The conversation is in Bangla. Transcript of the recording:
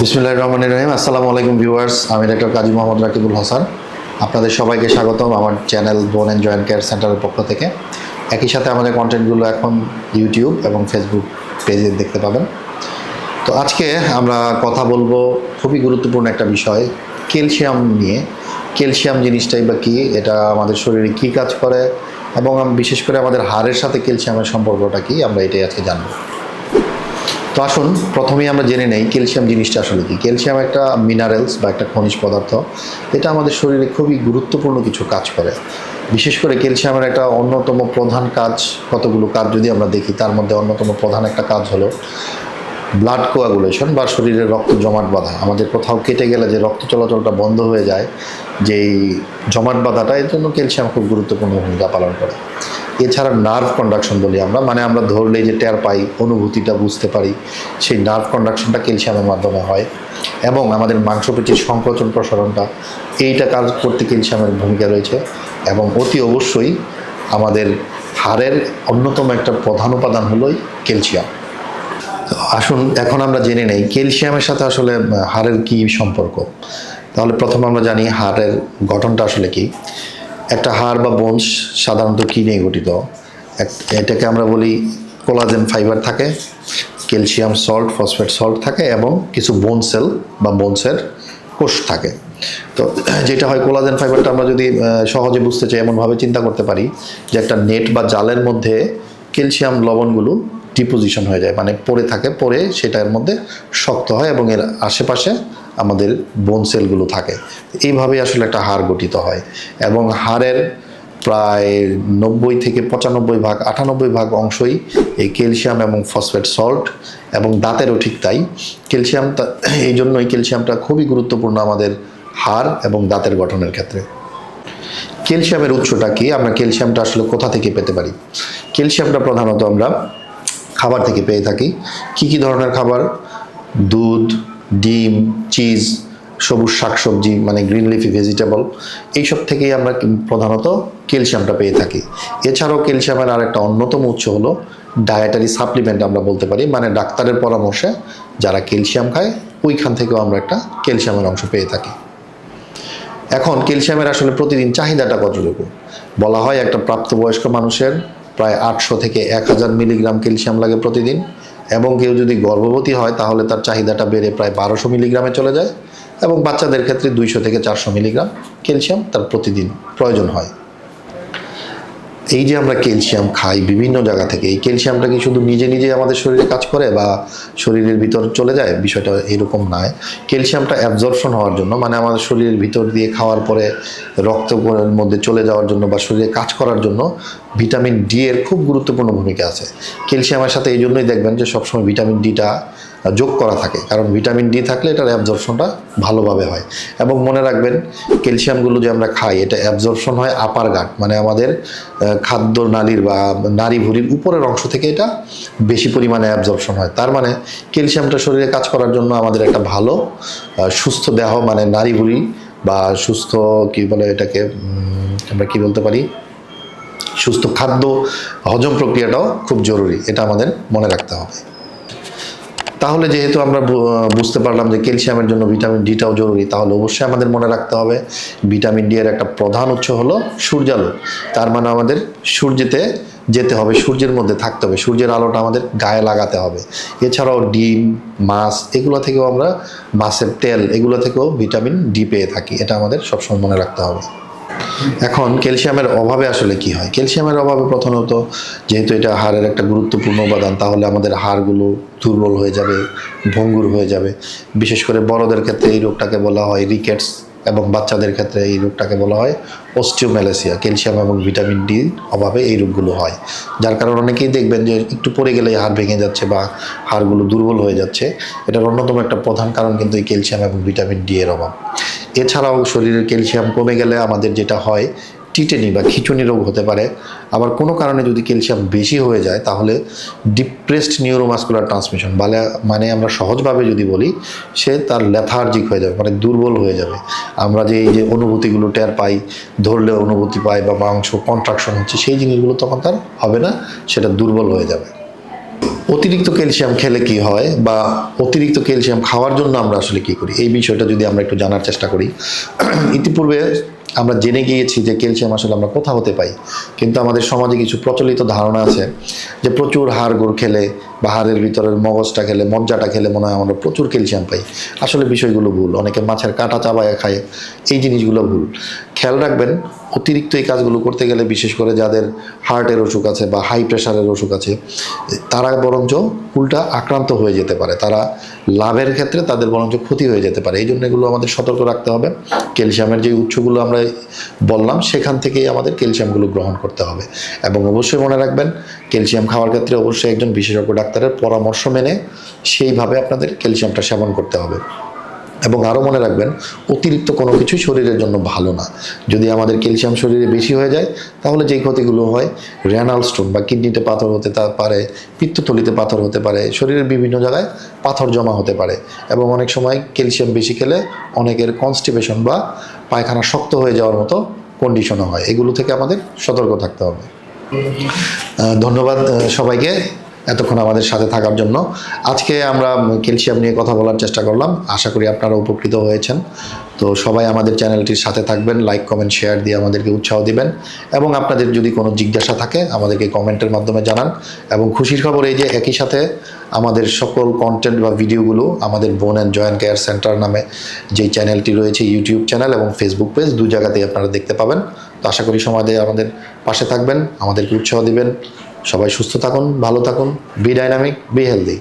বিসমুল্লাহ রহমান রহিম। আসসালামু আলাইকুম ভিউয়ার্স, আমি ডাক্তার কাজী মোহাম্মদ রাকিবুল হাসান। আপনাদের সবাইকে স্বাগতম আমার চ্যানেল বোন অ্যান্ড জয়েন্ট কেয়ার সেন্টারের পক্ষ থেকে। একই সাথে আমাদের কন্টেন্টগুলো এখন ইউটিউব এবং ফেসবুক পেজে দেখতে পাবেন। তো আজকে আমরা কথা বলব খুবই গুরুত্বপূর্ণ একটা বিষয়, ক্যালসিয়াম নিয়ে। ক্যালসিয়াম জিনিসটাই বা কী, এটা আমাদের শরীরে কী কাজ করে, এবং বিশেষ করে আমাদের হাড়ের সাথে ক্যালসিয়ামের সম্পর্কটা কী, আমরা এটাই আজকে জানব। তো আসুন, প্রথমেই আমরা জেনে নেই ক্যালসিয়াম জিনিসটা আসলে কি। ক্যালসিয়াম একটা মিনারেলস বা একটা খনিজ পদার্থ। এটা আমাদের শরীরে খুবই গুরুত্বপূর্ণ কিছু কাজ করে। বিশেষ করে ক্যালসিয়ামের একটা অন্যতম প্রধান কাজ, কতগুলো কাজ যদি আমরা দেখি, তার মধ্যে অন্যতম প্রধান একটা কাজ হলো ব্লাড কোয়াগুলেশন বা শরীরে রক্ত জমাট বাঁধা। আমাদের কোথাও কেটে গেলে যে রক্ত চলাচলটা বন্ধ হয়ে যায়, যেই জমাট বাঁধাটা, এর জন্য ক্যালসিয়াম খুব গুরুত্বপূর্ণ ভূমিকা পালন করে। এছাড়া নার্ভ কন্ডাকশন বলি আমরা মানে আমরা ধরলেই যে টের পাই, অনুভূতিটা বুঝতে পারি, সেই নার্ভ কন্ডাকশনটা ক্যালসিয়ামের মাধ্যমে হয়। এবং আমাদের মাংসপেশির সংকোচন প্রসারণটা, এইটা কাজ করতে ক্যালসিয়ামের ভূমিকা রয়েছে। এবং অতি অবশ্যই আমাদের হাড়ের অন্যতম একটা প্রধান উপাদান হলোই ক্যালসিয়াম। আসুন, এখন আমরা জেনে নেই, ক্যালসিয়ামের সাথে আসলে হাড়ের কি সম্পর্ক? তাহলে প্রথম আমরা জানি হাড়ের গঠনটা আসলে কি। একটা হাড় বা বোনস সাধারণত কী নিয়ে গঠিত? এটাকে আমরা বলি কোলাজেন ফাইবার থাকে ক্যালসিয়াম সল্ট ফসফেট সল্ট থাকে এবং কিছু বোন সেল বা বোনসের কোষ থাকে। তো যেটা হয় কোলাজেন ফাইবারটা আমরা যদি সহজে বুঝতে চাই, এমনভাবে চিন্তা করতে পারি যে একটা নেট বা জালের মধ্যে ক্যালসিয়াম লবণগুলো ডিপোজিশন হয়ে যায়। মানে পড়ে থাকে পরে সেটার মধ্যে শক্ত হয় এবং এর আশেপাশে আমাদের বোন সেলগুলো থাকে। এইভাবেই আসলে একটা হাড় গঠিত হয় এবং হাড়ের প্রায় নব্বই থেকে পঁচানব্বই ভাগ, আটানব্বই ভাগ অংশই এই ক্যালসিয়াম এবং ফসফেট সল্ট এবং দাঁতেরও ঠিক তাই। ক্যালসিয়ামটা এই জন্যই ক্যালসিয়ামটা খুবই গুরুত্বপূর্ণ আমাদের হাড় এবং দাঁতের গঠনের ক্ষেত্রে। ক্যালসিয়ামের উৎসটা কি? আমরা ক্যালসিয়ামটা আসলে কোথা থেকে পেতে পারি? ক্যালসিয়ামটা প্রধানত আমরা খাবার থেকে পেয়ে থাকি। কি কি ধরনের খাবার? দুধ, ডিম, চিজ, সবুজ শাকসবজি মানে গ্রিন লিফি ভেজিটেবল, এইসব থেকেই আমরা প্রধানত ক্যালসিয়ামটা পেয়ে থাকি। এছাড়াও ক্যালসিয়ামের আরেকটা অন্যতম উৎস হলো ডায়েটারি সাপ্লিমেন্ট আমরা বলতে পারি মানে ডাক্তারের পরামর্শে যারা ক্যালসিয়াম খায়, ওইখান থেকেও আমরা একটা ক্যালসিয়ামের অংশ পেয়ে থাকি। এখন ক্যালসিয়ামের আসলে প্রতিদিন চাহিদাটা কতটুকু? বলা হয় একটা প্রাপ্তবয়স্ক মানুষের প্রায় আটশো থেকে এক হাজার মিলিগ্রাম ক্যালসিয়াম লাগে প্রতিদিন। এবং কেউ যদি গর্ভবতী হয়, তাহলে তার চাহিদাটা বেড়ে প্রায় বারোশো মিলিগ্রামে চলে যায়। এবং বাচ্চাদের ক্ষেত্রে দুইশো থেকে চারশো মিলিগ্রাম ক্যালসিয়াম তার প্রতিদিন প্রয়োজন হয়। এই যে আমরা ক্যালসিয়াম খাই বিভিন্ন জায়গা থেকে, এই ক্যালসিয়ামটা কি শুধু নিজে নিজে আমাদের শরীরে কাজ করে বা শরীরের ভিতর চলে যায়? বিষয়টা এরকম নয়। ক্যালসিয়ামটা অ্যাবজর্পশন হওয়ার জন্য মানে আমাদের শরীরের ভিতর দিয়ে খাওয়ার পরে রক্তের মধ্যে চলে যাওয়ার জন্য বা শরীরে কাজ করার জন্য ভিটামিন ডি এর খুব গুরুত্বপূর্ণ ভূমিকা আছে। ক্যালসিয়ামের সাথে এই জন্যই দেখবেন যে সবসময় ভিটামিন ডিটা যোগ করা থাকে। কারণ ভিটামিন ডি থাকলে এটার অ্যাবজর্পশনটা ভালোভাবে হয়। এবং মনে রাখবেন, ক্যালসিয়ামগুলো যে আমরা খাই, এটা অ্যাবজর্পশন হয় আপার গাট মানে আমাদের খাদ্য নালীর বা নারী ভুঁড়ির উপরের অংশ থেকে এটা বেশি পরিমাণে অ্যাবজর্পশন হয়। তার মানে ক্যালসিয়ামটা শরীরে কাজ করার জন্য আমাদের একটা ভালো সুস্থ দেহ মানে নারী ভুঁড়ি বা সুস্থ, কি বলে এটাকে আমরা কি বলতে পারি? সুস্থ খাদ্য হজম প্রক্রিয়াটাও খুব জরুরি। এটা আমাদের মনে রাখতে হবে। তাহলে যেহেতু আমরা বুঝতে পারলাম যে ক্যালসিয়ামের জন্য ভিটামিন ডিটাও জরুরি, তাহলে অবশ্যই আমাদের মনে রাখতে হবে, ভিটামিন ডি এর একটা প্রধান উৎস হলো সূর্যালো তার মানে আমাদের সূর্যেতে যেতে হবে, সূর্যের মধ্যে থাকতে হবে, সূর্যের আলোটা আমাদের গায়ে লাগাতে হবে। এছাড়াও ডিম, মাছ, এগুলো থেকেও আমরা মাছের তেল, এগুলো থেকেও ভিটামিন ডি পেয়ে থাকি, এটা আমাদের সবসময় মনে রাখতে হবে। এখন ক্যালসিয়ামের অভাবে আসলে কি হয়? ক্যালসিয়ামের অভাবে প্রথমত যেহেতু এটা হাড়ের একটা গুরুত্বপূর্ণ উপাদান, তাহলে আমাদের হাড়গুলো দুর্বল হয়ে যাবে, ভঙ্গুর হয়ে যাবে। বিশেষ করে বড়দের ক্ষেত্রে এই রোগটাকে বলা হয় রিকেটস এবং বাচ্চাদের ক্ষেত্রে এই রোগটাকে বলা হয় অস্টিওম্যালেসিয়া। ক্যালসিয়াম এবং ভিটামিন ডি অভাবে এই রোগগুলো হয়। যার কারণে অনেকেই দেখবেন যে একটু পড়ে গেলে হাড় ভেঙে যাচ্ছে বা হাড়গুলো দুর্বল হয়ে যাচ্ছে। এটার অন্যতম একটা প্রধান কারণ কিন্তু এই ক্যালসিয়াম এবং ভিটামিন ডি এর অভাব। এছাড়াও শরীরের ক্যালসিয়াম কমে গেলে আমাদের যেটা হয়, টিটেনি বা খিচুনি রোগ হতে পারে। আবার কোনো কারণে যদি ক্যালসিয়াম বেশি হয়ে যায়, তাহলে ডিপ্রেসড নিউরোমাস্কুলার ট্রান্সমিশন, বলে মানে আমরা সহজভাবে যদি বলি, সে তার লেথার্জিক হয়ে যাবে মানে দুর্বল হয়ে যাবে। আমরা যে এই যে অনুভূতিগুলো টের পাই, ধরলে অনুভূতি পাই বা মাংস কন্ট্রাকশন হচ্ছে, সেই জিনিসগুলো তখন তার হবে না, সেটা দুর্বল হয়ে যাবে। অতিরিক্ত ক্যালসিয়াম খেলে কি হয় বা অতিরিক্ত ক্যালসিয়াম খাওয়ার জন্য আমরা আসলে কি করি? এই বিষয়টা যদি আমরা একটু জানার চেষ্টা করি। ইতিপূর্বে আমরা জেনে গিয়েছি যে ক্যালসিয়াম আসলে আমরা কোথা হতে পাই। কিন্তু আমাদের সমাজে কিছু প্রচলিত ধারণা আছে যে প্রচুর হাড় গোড় খেলে বা হাড়ের ভিতরের মগজটা খেলে, মজ্জাটা খেলে মনে হয় আমরা প্রচুর ক্যালসিয়াম পাই। আসলে বিষয়গুলো ভুল, অনেকে মাছের কাঁটা চাবায় খায়, এই জিনিসগুলো ভুল। খেয়াল রাখবেন, অতিরিক্ত এই কাজগুলো করতে গেলে বিশেষ করে যাদের হার্টের অসুখ আছে বা হাই প্রেশারের অসুখ আছে, তারা বরঞ্চ উল্টা আক্রান্ত হয়ে যেতে পারে। তারা লাভের ক্ষেত্রে তাদের বরঞ্চ ক্ষতি হয়ে যেতে পারে। এই জন্য এগুলো আমাদের সতর্ক রাখতে হবে। ক্যালসিয়ামের যে উৎসগুলো আমরা বললাম, সেখান থেকেই আমাদের ক্যালসিয়ামগুলো গ্রহণ করতে হবে। এবং অবশ্যই মনে রাখবেন, ক্যালসিয়াম খাওয়ার ক্ষেত্রে অবশ্যই একজন বিশেষজ্ঞ ডাক্তারের পরামর্শ মেনে সেইভাবে আপনাদের ক্যালসিয়ামটা সেবন করতে হবে। এবং আরও মনে রাখবেন, অতিরিক্ত কোনো কিছুই শরীরের জন্য ভালো না। যদি আমাদের ক্যালসিয়াম শরীরে বেশি হয়ে যায়, তাহলে যেই ক্ষতিগুলো হয়, রেনাল স্টোন বা কিডনিতে পাথর হতে তা পারে, পিত্তথলিতে পাথর হতে পারে, শরীরের বিভিন্ন জায়গায় পাথর জমা হতে পারে। এবং অনেক সময় ক্যালসিয়াম বেশি খেলে অনেকের কনস্টিপেশন বা পায়খানা শক্ত হয়ে যাওয়ার মতো কন্ডিশনও হয়। এগুলো থেকে আমাদের সতর্ক থাকতে হবে। ধন্যবাদ সবাইকে। এতক্ষণ আমাদের সাথে থাকার জন্য। আজকে আমরা ক্যালসিয়াম নিয়ে কথা বলার চেষ্টা করলাম। আশা করি আপনারা উপকৃত হয়েছেন। তো সবাই আমাদের চ্যানেলটির সাথে থাকবেন, লাইক, কমেন্ট, শেয়ার দিয়ে আমাদেরকে উৎসাহ দিবেন। এবং আপনাদের যদি কোনো জিজ্ঞাসা থাকে, আমাদেরকে কমেন্টের মাধ্যমে জানান। এবং খুশির খবর এই যে একই সাথে আমাদের সকল কন্টেন্ট বা ভিডিওগুলো আমাদের বোন অ্যান্ড জয়েন্ট কেয়ার সেন্টার নামে যেই চ্যানেলটি রয়েছে, ইউটিউব চ্যানেল এবং ফেসবুক পেজ, দু জায়গাতেই আপনারা দেখতে পাবেন। তো আশা করি সময় দিয়ে আমাদের পাশে থাকবেন, আমাদেরকে উৎসাহ দিবেন। সবাই সুস্থ থাকুন ভালো থাকুন বি ডাইনামিক বি হেলদি